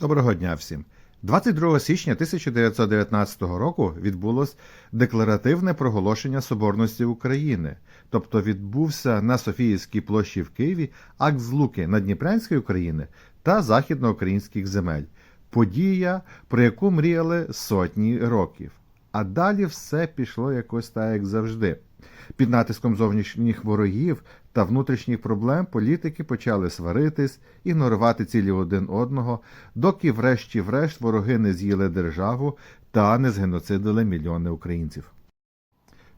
Доброго дня всім. 22 січня 1919 року відбулось декларативне проголошення Соборності України, тобто відбувся на Софіївській площі в Києві акт злуки Надніпрянської України та західноукраїнських земель. Подія, про яку мріяли сотні років. А далі все пішло якось так, як завжди. Під натиском зовнішніх ворогів та внутрішніх проблем політики почали сваритись, ігнорувати цілі один одного, доки врешті-врешт вороги не з'їли державу та не згеноцидили мільйони українців.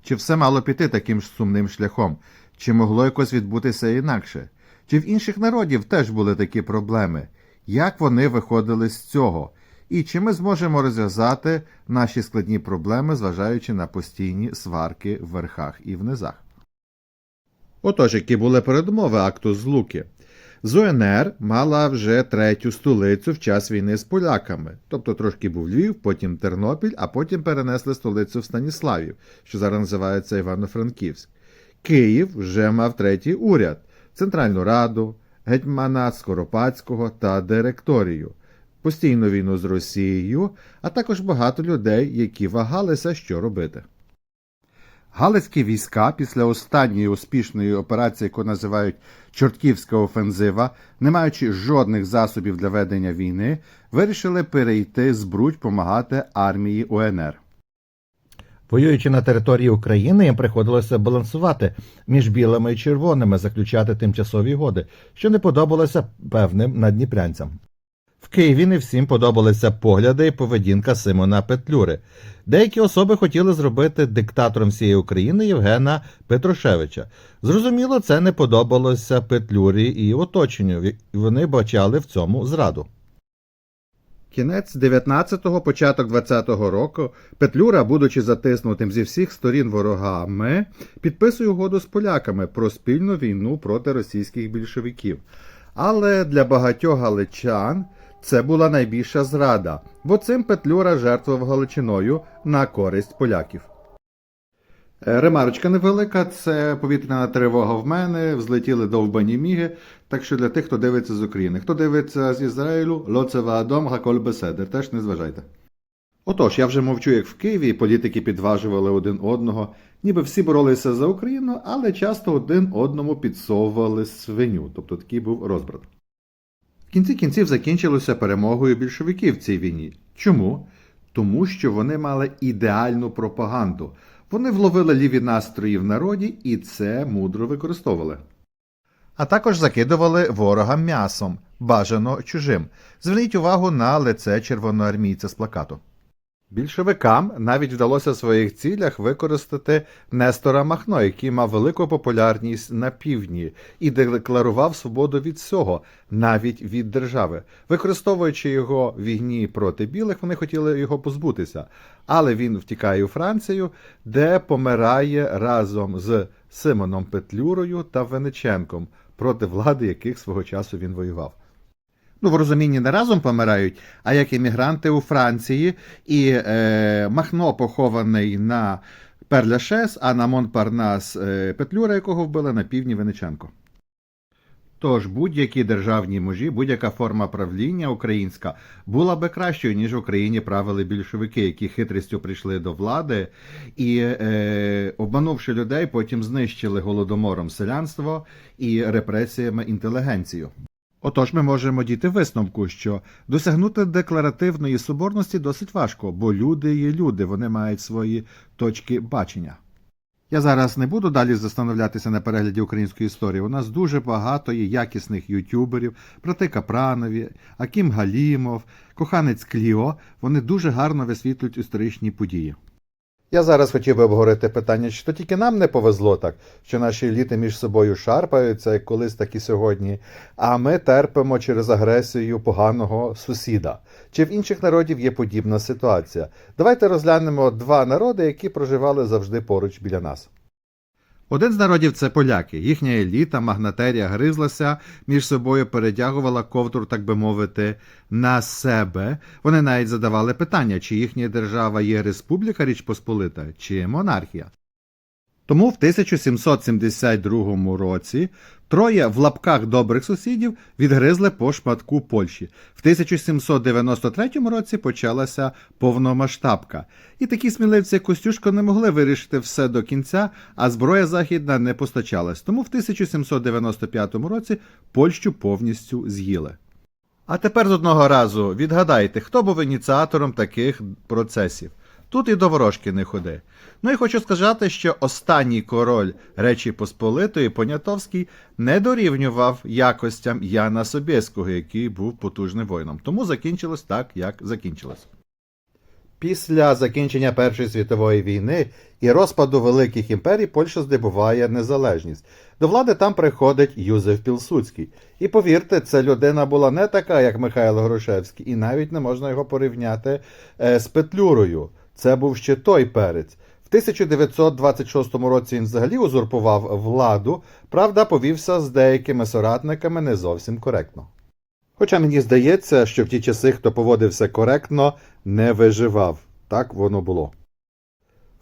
Чи все мало піти таким ж сумним шляхом? Чи могло якось відбутися інакше? Чи в інших народів теж були такі проблеми? Як вони виходили з цього? І чи ми зможемо розв'язати наші складні проблеми, зважаючи на постійні сварки в верхах і в низах? Отож, які були передумови акту злуки? З УНР мала вже третю столицю в час війни з поляками. Тобто трошки був Львів, потім Тернопіль, а потім перенесли столицю в Станіславів, що зараз називається Івано-Франківськ. Київ вже мав третій уряд, Центральну Раду, гетьманат Скоропадського та директорію, постійну війну з Росією, а також багато людей, які вагалися, що робити. Галицькі війська після останньої успішної операції, яку називають Чортківська офензива, не маючи жодних засобів для ведення війни, вирішили перейти з Брудь помагати армії УНР. Воюючи на території України, їм приходилося балансувати між білими і червоними, заключати тимчасові угоди, що не подобалося певним надніпрянцям. Києві не всім подобалися погляди і поведінка Симона Петлюри. Деякі особи хотіли зробити диктатором всієї України Євгена Петрушевича. Зрозуміло, це не подобалося Петлюрі і оточенню, і вони бачали в цьому зраду. Кінець 19-го, початок 20-го року Петлюра, будучи затиснутим зі всіх сторін ворогами, підписує угоду з поляками про спільну війну проти російських більшовиків. Але для багатьох галичан це була найбільша зрада, бо цим Петлюра жертвував Галичиною на користь поляків. Е, Ремарочка невелика, це повітряна тривога в мене, взлетіли довбані міги. Так що для тих, хто дивиться з України. Хто дивиться з Ізраїлю, лоцева адом, гаколь беседер, теж не зважайте. Отож, я вже мовчу, як в Києві, політики підважували один одного, ніби всі боролися за Україну, але часто один одному підсовували свиню, тобто такий був розбрат. В кінці кінців закінчилося перемогою більшовиків в цій війні. Чому? Тому що вони мали ідеальну пропаганду. Вони вловили ліві настрої в народі і це мудро використовували. А також закидували ворога м'ясом, бажано чужим. Зверніть увагу на лице червоноармійця з плакату. Більшовикам навіть вдалося в своїх цілях використати Нестора Махно, який мав велику популярність на півдні і декларував свободу від всього, навіть від держави. Використовуючи його війні проти білих, вони хотіли його позбутися. Але він втікає у Францію, де помирає разом з Симоном Петлюрою та Вениченком, проти влади яких свого часу він воював. Ну, в розумінні не разом помирають, а як емігранти у Франції, і е, Махно похований на Перляшес, а на Монпарнас е, Петлюра, якого вбили на півдні Вениченко. Тож будь-які державні мужі, будь-яка форма правління українська була би кращою, ніж в Україні правили більшовики, які хитрістю прийшли до влади і, е, обманувши людей, потім знищили голодомором селянство і репресіями інтелігенцію. Отож, ми можемо дійти висновку, що досягнути декларативної соборності досить важко, бо люди є люди, вони мають свої точки бачення. Я зараз не буду далі застановлятися на перегляді української історії. У нас дуже багато є якісних ютюберів, брати Капранові, Акім Галімов, коханець Кліо. Вони дуже гарно висвітлюють історичні події. Я зараз хотів би обговорити питання, чи то тільки нам не повезло так, що наші еліти між собою шарпаються, як колись, так і сьогодні, а ми терпимо через агресію поганого сусіда. Чи в інших народів є подібна ситуація? Давайте розглянемо два народи, які проживали завжди поруч біля нас. Один з народів це поляки. Їхня еліта, магнатерія гризлася, між собою перетягувала ковтур, так би мовити, на себе. Вони навіть задавали питання, чи їхня держава є республіка Річ Посполита, чи монархія. Тому в 1772 році Троє в лапках добрих сусідів відгризли по шматку Польщі. В 1793 році почалася повномасштабка. І такі сміливці, як Костюшко, не могли вирішити все до кінця, а зброя західна не постачалась. Тому в 1795 році Польщу повністю з'їли. А тепер з одного разу відгадайте, хто був ініціатором таких процесів. Тут і до ворожки не ходи. Ну і хочу сказати, що останній король Речі Посполитої Понятовський не дорівнював якостям Яна Собєського, який був потужним воїном. Тому закінчилось так, як закінчилось. Після закінчення Першої світової війни і розпаду великих імперій Польща здобуває незалежність. До влади там приходить Юзеф Пілсудський. І повірте, ця людина була не така, як Михайло Грушевський, і навіть не можна його порівняти е, з Петлюрою. Це був ще той перець. В 1926 році він взагалі узурпував владу, правда, повівся з деякими соратниками не зовсім коректно. Хоча мені здається, що в ті часи, хто поводився коректно, не виживав. Так воно було.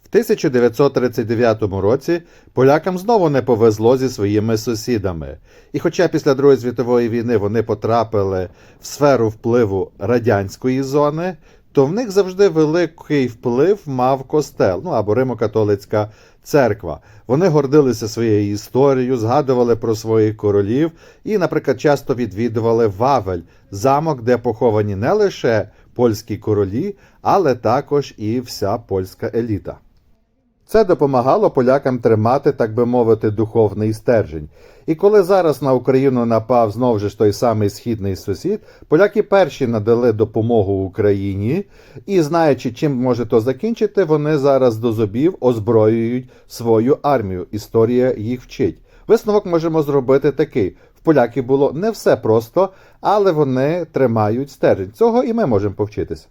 В 1939 році полякам знову не повезло зі своїми сусідами. І хоча після Другої світової війни вони потрапили в сферу впливу радянської зони, то в них завжди великий вплив мав костел, ну або Римо-католицька церква. Вони гордилися своєю історією, згадували про своїх королів і, наприклад, часто відвідували Вавель, замок, де поховані не лише польські королі, але також і вся польська еліта. Це допомагало полякам тримати, так би мовити, духовний стержень. І коли зараз на Україну напав знову ж той самий східний сусід, поляки перші надали допомогу Україні, і знаючи, чим може то закінчити, вони зараз до зубів озброюють свою армію. Історія їх вчить. Висновок можемо зробити такий: в поляків було не все просто, але вони тримають стержень. Цього і ми можемо повчитися.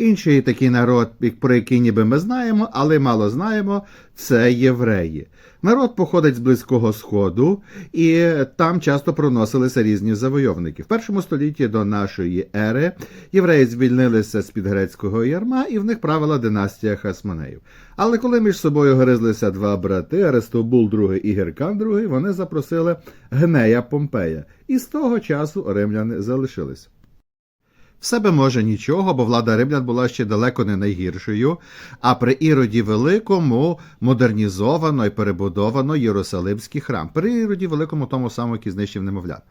Інший такий народ, про який ніби ми знаємо, але мало знаємо, це євреї. Народ походить з Близького Сходу, і там часто проносилися різні завойовники. В першому столітті до нашої ери євреї звільнилися з під грецького ярма, і в них правила династія Хасмонеїв. Але коли між собою гризлися два брати, Арестобул II і Геркан II, вони запросили Гнея Помпея, і з того часу римляни залишились. В себе може нічого, бо влада римлян була ще далеко не найгіршою, а при Іроді Великому модернізовано і перебудовано Єрусалимський храм. При Іроді Великому тому самому, який знищив немовлят.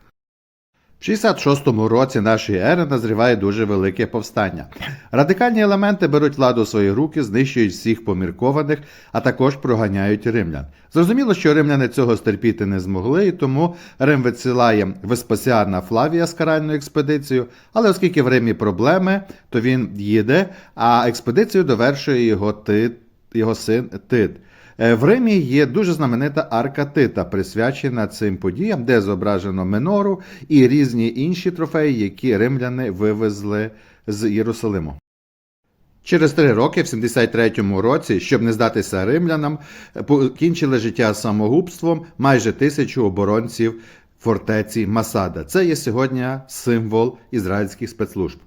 В 66-му році нашої ери назріває дуже велике повстання. Радикальні елементи беруть владу у свої руки, знищують всіх поміркованих, а також проганяють римлян. Зрозуміло, що римляни цього стерпіти не змогли, і тому Рим висилає Веспасіана Флавія з каральною експедицією, але оскільки в Римі проблеми, то він їде, а експедицію довершує його, Тит, його син Тит. Е, В Римі є дуже знаменита арка Тита, присвячена цим подіям, де зображено Минору і різні інші трофеї, які римляни вивезли з Єрусалиму. Через три роки, в 73-му році, щоб не здатися римлянам, покінчили життя самогубством майже тисячу оборонців фортеці Масада. Це є сьогодні символ ізраїльських спецслужб.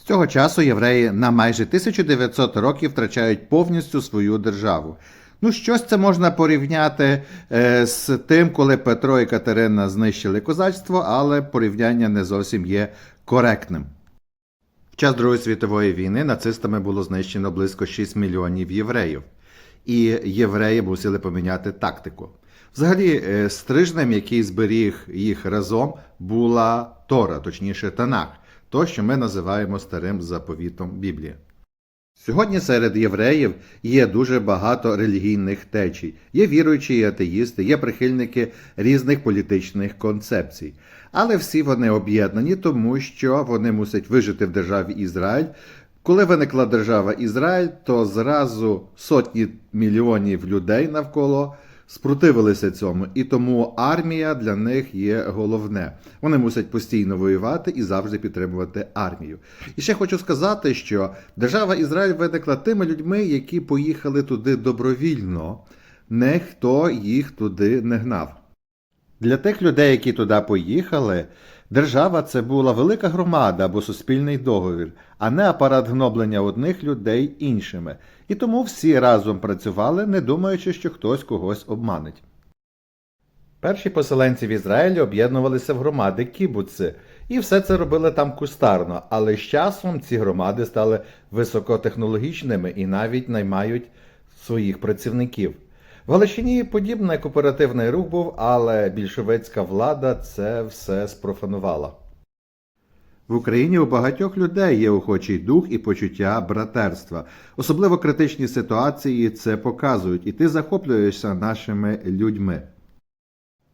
З цього часу євреї на майже 1900 років втрачають повністю свою державу. Ну, щось це можна порівняти е, з тим, коли Петро і Катерина знищили козацтво, але порівняння не зовсім є коректним. В час Другої світової війни нацистами було знищено близько 6 мільйонів євреїв, і євреї мусили поміняти тактику. Взагалі, е, стрижнем, який зберіг їх разом, була Тора, точніше Танах, то, що ми називаємо старим заповітом Біблії. Сьогодні серед євреїв є дуже багато релігійних течій. Є віруючі і атеїсти, є прихильники різних політичних концепцій. Але всі вони об'єднані, тому що вони мусять вижити в державі Ізраїль. Коли виникла держава Ізраїль, то зразу сотні мільйонів людей навколо спротивилися цьому, і тому армія для них є головне. Вони мусять постійно воювати і завжди підтримувати армію. І ще хочу сказати, що держава Ізраїль виникла тими людьми, які поїхали туди добровільно, ніхто їх туди не гнав. Для тих людей, які туди поїхали, держава це була велика громада або суспільний договір, а не апарат гноблення одних людей іншими. І тому всі разом працювали, не думаючи, що хтось когось обманить. Перші поселенці в Ізраїлі об'єднувалися в громади кібуци, і все це робили там кустарно, але з часом ці громади стали високотехнологічними і навіть наймають своїх працівників. В Галичині подібний кооперативний рух був, але більшовицька влада це все спрофанувала. В Україні у багатьох людей є охочий дух і почуття братерства. Особливо критичні ситуації це показують, і ти захоплюєшся нашими людьми.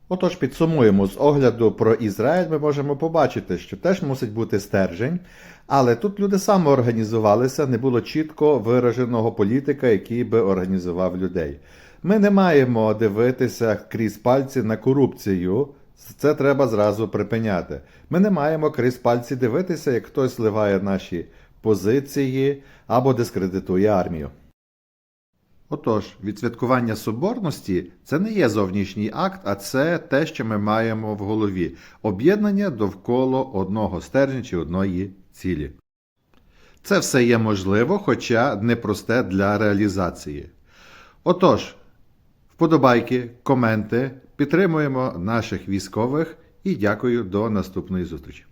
Отож, підсумуємо з огляду про Ізраїль, ми можемо побачити, що теж мусить бути стержень, але тут люди самоорганізувалися, не було чітко вираженого політика, який би організував людей. Ми не маємо дивитися крізь пальці на корупцію. Це треба зразу припиняти. Ми не маємо крізь пальці дивитися, як хтось зливає наші позиції або дискредитує армію. Отож, відсвяткування соборності це не є зовнішній акт, а це те, що ми маємо в голові об'єднання довкола одного стержня чи одної цілі. Це все є можливо, хоча непросте для реалізації. Отож, вподобайки, коменти, підтримуємо наших військових і дякую до наступної зустрічі.